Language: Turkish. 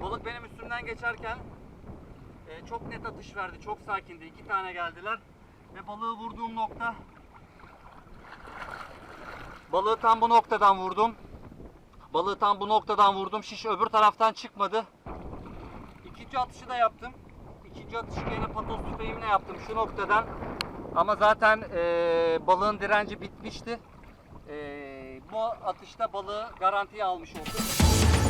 Balık benim üstümden geçerken e, çok net atış verdi. Çok sakindi. İki tane geldiler. Ve balığı vurduğum nokta Balığı tam bu noktadan vurdum. Balığı tam bu noktadan vurdum. Şiş öbür taraftan çıkmadı. İkinci atışı da yaptım. İkinci atışı yine patos tüfeğimle yaptım şu noktadan. Ama zaten e, balığın direnci bitmişti. E, bu atışta balığı garantiye almış oldum.